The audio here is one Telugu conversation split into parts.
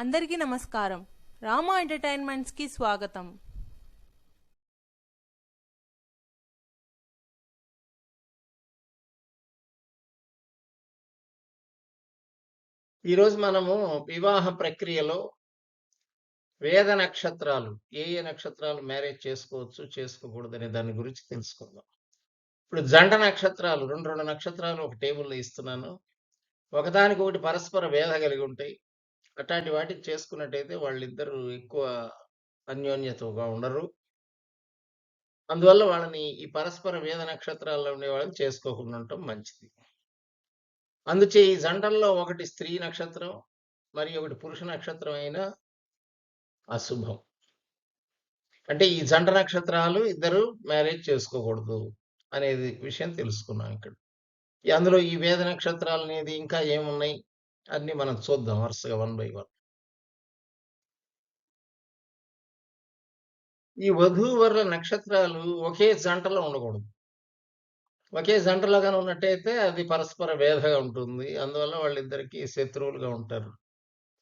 అందరికీ నమస్కారం. రామా ఎంటర్టైన్మెంట్స్కి స్వాగతం. ఈరోజు మనము వివాహ ప్రక్రియలో వేద నక్షత్రాలు ఏ ఏ నక్షత్రాలు మ్యారేజ్ చేసుకోవచ్చు చేసుకోకూడదు అనే దాని గురించి తెలుసుకుందాం. ఇప్పుడు జంట నక్షత్రాలు రెండు రెండు నక్షత్రాలు ఒక టేబుల్లో ఇస్తున్నాను. ఒకదానికొకటి పరస్పర వేద కలిగి ఉంటాయి. అట్లాంటి వాటికి చేసుకున్నట్టయితే వాళ్ళిద్దరూ ఎక్కువ అన్యోన్యతగా ఉండరు. అందువల్ల వాళ్ళని ఈ పరస్పర వేద నక్షత్రాల్లో ఉండే వాళ్ళని చేసుకోకుండా ఉండటం మంచిది. అందుచే ఈ జంటల్లో ఒకటి స్త్రీ నక్షత్రం మరి ఒకటి పురుష నక్షత్రం అయినా అశుభం. అంటే ఈ జంట నక్షత్రాలు ఇద్దరు మ్యారేజ్ చేసుకోకూడదు అనేది విషయం తెలుసుకున్నాం ఇక్కడ. అందులో ఈ వేద నక్షత్రాలు అనేది ఇంకా ఏమున్నాయి? అన్ని మనం చూద్దాం వరుసగా వన్ బై వన్. ఈ వధూవరుల నక్షత్రాలు ఒకే జంటలో ఉండకూడదు. ఒకే జంటలో కానీ ఉన్నట్టయితే అది పరస్పర వేధగా ఉంటుంది. అందువల్ల వాళ్ళిద్దరికీ శత్రువులుగా ఉంటారు.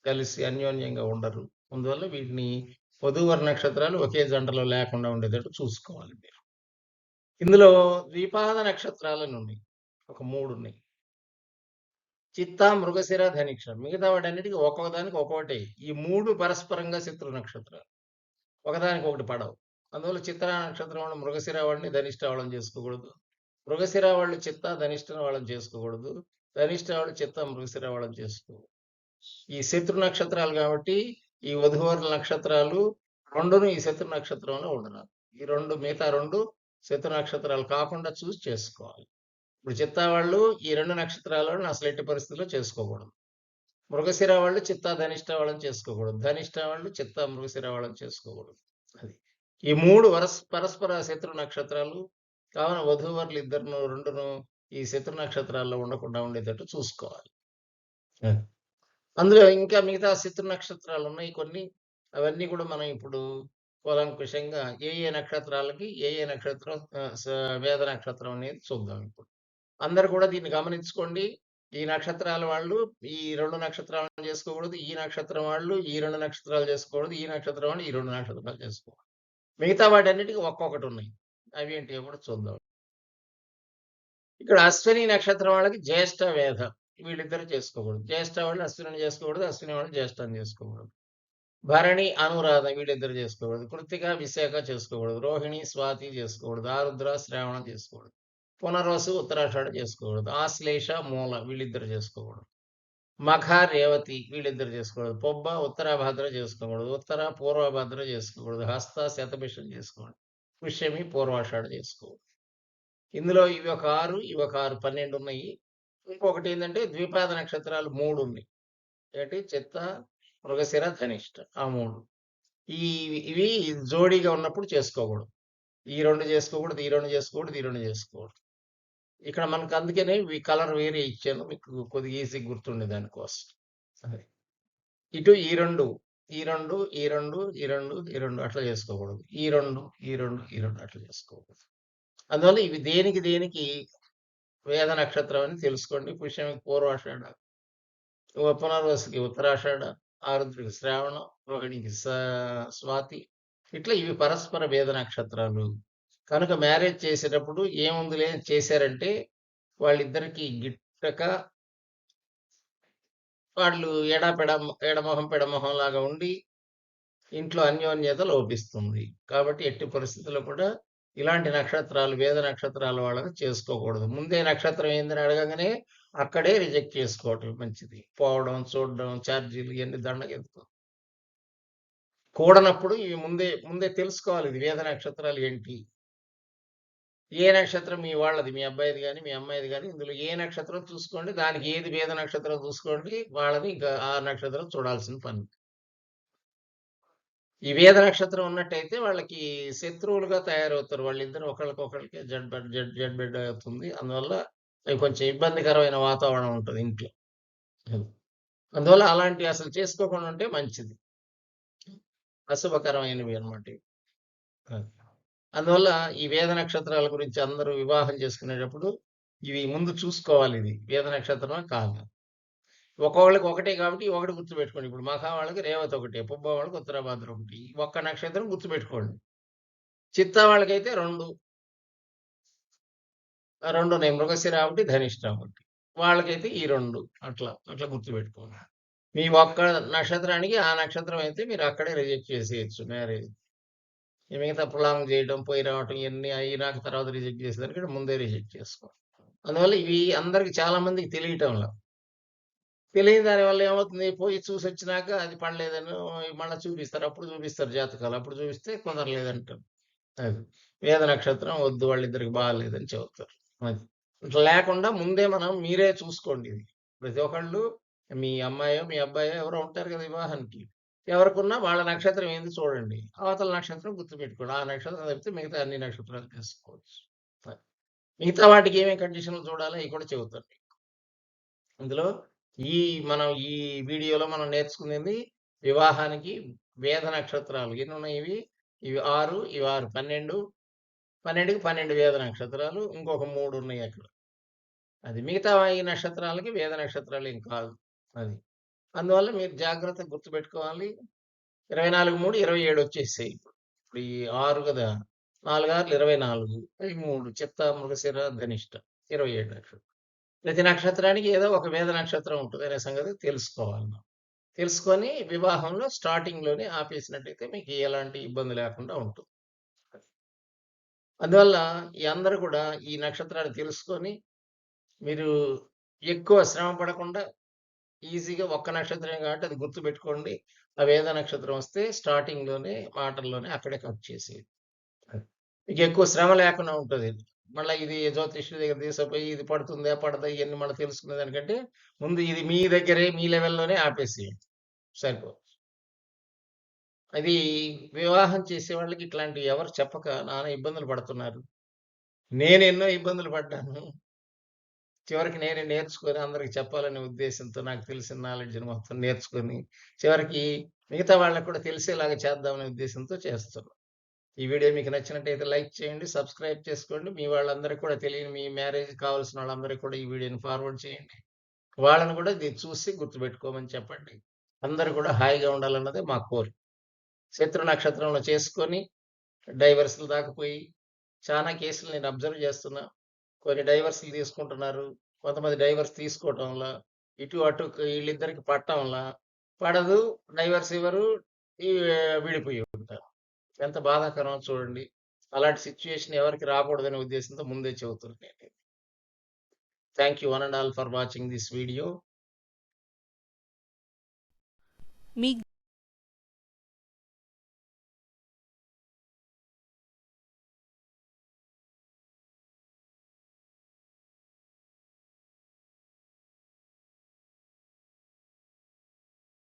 కలిసి అన్యోన్యంగా ఉండరు. అందువల్ల వీటిని వధూవర నక్షత్రాలు ఒకే జంటలో లేకుండా ఉండేటట్టు చూసుకోవాలి మీరు. ఇందులో ద్విపాద నక్షత్రాలని ఉన్నాయి. ఒక మూడు ఉన్నాయి. చిత్త మృగశిర ధనిక్ష మిగతా వాటన్నిటికీ ఒక్కొక్క దానికి ఒక్కొక్కటి. ఈ మూడు పరస్పరంగా శత్రు నక్షత్రాలు. ఒకదానికి ఒకటి పడవు. అందువల్ల చిత్ర నక్షత్రం వాళ్ళు మృగశిర వాళ్ళని ధనిష్ట వాళ్ళని చేసుకోకూడదు. మృగశిర వాళ్ళు చిత్త ధనిష్ట వాళ్ళని చేసుకోకూడదు. ధనిష్ట వాళ్ళు చిత్త మృగశిర వాళ్ళని చేసుకోకూడదు. ఈ శత్రు నక్షత్రాలు కాబట్టి ఈ వధువరుల నక్షత్రాలు రెండును ఈ శత్రు నక్షత్రంలో ఉండరాదు ఈ రెండు మిగతా రెండు శత్రు నక్షత్రాలు కాకుండా చూసి చేసుకోవాలి. ఇప్పుడు చిత్తా వాళ్ళు ఈ రెండు నక్షత్రాలను అసలు ఎట్టి పరిస్థితుల్లో చేసుకోకూడదు. మృగశిర వాళ్ళు చిత్త ధనిష్ట వాళ్ళని చేసుకోకూడదు. ధనిష్ట వాళ్ళు చిత్త మృగశిర వాళ్ళని చేసుకోకూడదు. అది. ఈ మూడు వరస్ పరస్పర శత్రు నక్షత్రాలు కావున వధూవరులు ఇద్దరును రెండును ఈ శత్రు నక్షత్రాల్లో ఉండకుండా ఉండేటట్టు చూసుకోవాలి. అందులో ఇంకా మిగతా శత్రు నక్షత్రాలు ఉన్నాయి కొన్ని. అవన్నీ కూడా మనం ఇప్పుడు కూలంకుషంగా ఏ ఏ నక్షత్రాలకి ఏ ఏ నక్షత్రం వేద నక్షత్రం అనేది చూద్దాం ఇప్పుడు. అందరు కూడా దీన్ని గమనించుకోండి. ఈ నక్షత్రాల వాళ్ళు ఈ రెండు నక్షత్రాలను చేసుకోకూడదు ఈ నక్షత్రం వాళ్ళు ఈ రెండు నక్షత్రాలు చేసుకోకూడదు ఈ నక్షత్రం వాళ్ళు ఈ రెండు నక్షత్రాలు చేసుకోకూడదు. మిగతా వాటి అన్నిటికీ ఒక్కొక్కటి ఉన్నాయి. అవి ఏంటి కూడా చూద్దాం. ఇక్కడ అశ్విని నక్షత్రం వాళ్ళకి జ్యేష్ఠ వేద వీళ్ళిద్దరు చేసుకోకూడదు. జ్యేష్ఠ వాళ్ళు అశ్విని చేసుకోకూడదు అశ్విని వాళ్ళు జ్యేష్ఠం చేసుకోకూడదు. భరణి అనురాధ వీళ్ళిద్దరు చేసుకోకూడదు. కృతిక విశాఖ చేసుకోకూడదు. రోహిణి స్వాతి చేసుకోకూడదు. ఆరుద్ర శ్రావణ చేసుకోకూడదు. పునర్వసు ఉత్తరాషాఢ చేసుకోకూడదు. ఆశ్లేష మూల వీళ్ళిద్దరు చేసుకోకూడదు. మఖ రేవతి వీళ్ళిద్దరు చేసుకోకూడదు. పొబ్బ ఉత్తరాభద్ర చేసుకోకూడదు. ఉత్తర పూర్వభద్ర చేసుకోకూడదు. హస్త శతభిషం చేసుకోకూడదు. పుష్యమి పూర్వాషాఢ చేసుకోకూడదు. ఇందులో ఇవి ఒక ఆరు ఇవి ఒక ఆరు పన్నెండు ఉన్నాయి. ఇంకొకటి ఏంటంటే ద్విపాద నక్షత్రాలు మూడు ఉన్నాయి. ఒకటి చిత్త మృగశిర ధనిష్ట ఆ మూడు. ఈ ఇవి జోడీగా ఉన్నప్పుడు చేసుకోకూడదు. ఈ రెండు చేసుకోకూడదు ఈ రెండు చేసుకోకూడదు ఈ రెండు చేసుకోకూడదు. ఇక్కడ మనకు అందుకనే ఈ కలర్ వేరే ఇచ్చాను. మీకు కొద్దిగా ఈజీ గుర్తుండే దానికోసం. సరే. ఇటు ఈ రెండు ఈ రెండు ఈ రెండు ఈ రెండు ఈ రెండు అట్లా చేసుకోకూడదు. ఈ రెండు ఈ రెండు ఈ రెండు అట్లా చేసుకోకూడదు. అందువల్ల ఇవి దేనికి దేనికి వేద నక్షత్రం అని తెలుసుకోండి. పుష్యమికి పూర్వాషాఢ ఉ- పునర్వసుకి ఉత్తరాషాఢ ఆరుద్రికి శ్రావణం రోహిణికి స- స్వాతి. ఇట్లా ఇవి పరస్పర వేద నక్షత్రాలు. కనుక మ్యారేజ్ చేసేటప్పుడు ఏముందిలే చేశారంటే వాళ్ళిద్దరికి గిట్టక వాళ్ళు ఎడపెడ ఎడమొహం పెడమొహం లాగా ఉండి ఇంట్లో అన్యోన్యత లోపిస్తుంది. కాబట్టి ఎట్టి పరిస్థితుల్లో కూడా ఇలాంటి నక్షత్రాలు వేద నక్షత్రాల వాళ్ళని చేసుకోకూడదు. ముందే నక్షత్రం ఏందని అడగగానే అక్కడే రిజెక్ట్ చేసుకోవటం మంచిది. పోవడం చూడడం ఛార్జీలు ఇవన్నీ దండగెత్తుకో కూడనప్పుడు ఇవి ముందే ముందే తెలుసుకోవాలి. ఇది వేద నక్షత్రాలు ఏంటి? ఏ నక్షత్రం మీ వాళ్ళది? మీ అబ్బాయిది కానీ మీ అమ్మాయిది కానీ ఇందులో ఏ నక్షత్రం చూసుకోండి దానికి ఏది వేద నక్షత్రం చూసుకోండి వాళ్ళని ఇంకా ఆ నక్షత్రం చూడాల్సిన పని. ఈ వేద నక్షత్రం ఉన్నట్టయితే వాళ్ళకి శత్రువులుగా తయారవుతారు. వాళ్ళిద్దరు ఒకళ్ళకొకళ్ళకి జడ్ బెడ్ జడ్ జడ్ బెడ్ అవుతుంది. అందువల్ల అవి కొంచెం ఇబ్బందికరమైన వాతావరణం ఉంటుంది ఇంట్లో. అందువల్ల అలాంటి అసలు చేసుకోకుండా ఉంటే మంచిది. అశుభకరమైనవి అనమాట ఇవి. అందువల్ల ఈ వేద నక్షత్రాల గురించి అందరూ వివాహం చేసుకునేటప్పుడు ఇవి ముందు చూసుకోవాలి ఇది వేద నక్షత్రమా కాదు ఒక్కొక్కళ్ళకి ఒకటే కాబట్టి ఒకటి గుర్తుపెట్టుకోండి. ఇప్పుడు మహా వాళ్ళకి రేవతి ఒకటి పుబ్బ వాళ్ళకి ఉత్తరాభాద్ర ఒకటి. ఒక్క నక్షత్రం గుర్తుపెట్టుకోండి. చిత్త వాళ్ళకైతే రెండు రెండు ఉన్నాయి. మృగశిర ఒకటి, ధనిష్ట ఒకటి. వాళ్ళకైతే ఈ రెండు అట్లా. అట్లా గుర్తుపెట్టుకోండి. మీ ఒక్క నక్షత్రానికి ఆ నక్షత్రం అయితే మీరు అక్కడే రిజెక్ట్ చేసేయొచ్చు మ్యారేజ్. ఈ మిగతా ప్రొలాంగ్ చేయడం, పోయి రావటం ఇవన్నీ అయినాక తర్వాత రిజెక్ట్ చేసేదానికి ముందే రిజెక్ట్ చేసుకో అందువల్ల ఇవి అందరికి చాలా మందికి తెలియటంలో తెలియని దానివల్ల ఏమవుతుంది పోయి చూసి వచ్చినాక అది పడలేదని మళ్ళీ చూపిస్తారు. అప్పుడు చూపిస్తారు జాతకాలు. అప్పుడు చూపిస్తే కుదరలేదంటారు. అది. వేద నక్షత్రం వద్దు వాళ్ళిద్దరికి బాగాలేదని చెబుతారు. అది. ఇట్లా లేకుండా ముందే మనం మీరే చూసుకోండి ఇది. ప్రతి ఒక్కళ్ళు మీ అమ్మాయో, మీ అబ్బాయో ఎవరో ఉంటారు కదా వివాహానికి. ఎవరికున్నా వాళ్ళ నక్షత్రం ఏంది చూడండి. అవతల నక్షత్రం గుర్తుపెట్టుకోండి. ఆ నక్షత్రం తప్పితే మిగతా అన్ని నక్షత్రాలు తెలుసుకోవచ్చు మిగతా వాటికి ఏమేమి కండిషన్‌లు చూడాలో అవి కూడా చెబుతాను మీకు. ఇందులో ఈ మనం ఈ వీడియోలో మనం నేర్చుకునేది వివాహానికి వేద నక్షత్రాలు. ఎన్నున్నాయి ఇవి? ఇవి ఆరు ఇవి 6 12. 12కి 12 వేద నక్షత్రాలు. ఇంకొక మూడు ఉన్నాయి అక్కడ. అది. మిగతా ఈ నక్షత్రాలకి వేద నక్షత్రాలు ఏం కాదు. అది. అందువల్ల మీరు జాగ్రత్తగా గుర్తుపెట్టుకోవాలి. 24, 3 27 వచ్చేసాయి ఇప్పుడు. ఇప్పుడు ఈ ఆరు కదా! 4 ఆరులు 24. ఈ మూడు చిత్త, మృగశిర, ధనిష్ట 27 నక్షత్రం. ప్రతి నక్షత్రానికి ఏదో ఒక వేద నక్షత్రం ఉంటుంది అనే సంగతి తెలుసుకోవాలి తెలుసుకొని వివాహంలో స్టార్టింగ్‌లోనే ఆపేసినట్టయితే మీకు ఎలాంటి ఇబ్బంది లేకుండా ఉంటుంది. అందువల్ల ఈ అందరూ కూడా ఈ నక్షత్రాన్ని తెలుసుకొని మీరు ఎక్కువ శ్రమ పడకుండా ఈజీగా ఒక్క నక్షత్రమే కాబట్టి అది గుర్తు పెట్టుకోండి ఆ వేద నక్షత్రం వస్తే స్టార్టింగ్‌లోనే మాటల్లోనే అక్కడే కట్ చేసేది మీకు ఎక్కువ శ్రమ లేకుండా ఉంటుంది మళ్ళీ ఇది జ్యోతిష్యుడి దగ్గర తీసుకుపోయి ఇది పడుతుందా? పడదా? ఇవన్నీ మళ్ళీ తెలుసుకునే దానికంటే ముందు ఇది మీ దగ్గరే మీ లెవెల్‌లోనే ఆపేసేయండి. సరిపో అది వివాహం చేసే వాళ్ళకి ఇట్లాంటివి ఎవరు చెప్పక నానా ఇబ్బందులు పడుతున్నారు. నేను ఎన్నో ఇబ్బందులు పడ్డాను. చివరికి నేనే నేర్చుకొని అందరికి చెప్పాలనే ఉద్దేశంతో నాకు తెలిసిన నాలెడ్జ్‌ని మొత్తం నేర్చుకొని, చివరికి మిగతా వాళ్ళకి కూడా తెలిసేలాగా చేద్దామనే ఉద్దేశంతో చేస్తున్నాం ఈ వీడియో మీకు నచ్చినట్టయితే లైక్ చేయండి. సబ్స్క్రైబ్ చేసుకోండి. మీ వాళ్ళందరికీ కూడా తెలియని మీ మ్యారేజ్ కావాల్సిన వాళ్ళందరికీ కూడా ఈ వీడియోని ఫార్వర్డ్ చేయండి. వాళ్ళని కూడా ఇది చూసి గుర్తుపెట్టుకోమని చెప్పండి. అందరూ కూడా హాయిగా ఉండాలన్నదే మా కోరిక. శత్రు నక్షత్రంలో చేసుకొని డైవర్స్లు దాకపోయి చాలా కేసులు నేను అబ్జర్వ్ చేస్తున్నా. కొన్ని డైవర్స్‌లు తీసుకుంటున్నారు. కొంతమంది డైవర్స్ తీసుకోవటంలా ఇటు అటు వీళ్ళిద్దరికి పట్టంలా పడదు డైవర్స్ ఇవ్వరు. విడిపోయి ఉంటారు. ఎంత బాధాకరమో చూడండి. అలాంటి సిట్యుయేషన్ ఎవరికి రాకూడదనే ఉద్దేశంతో ముందే చెబుతున్నాను నేను. Thank you one and all for watching this video.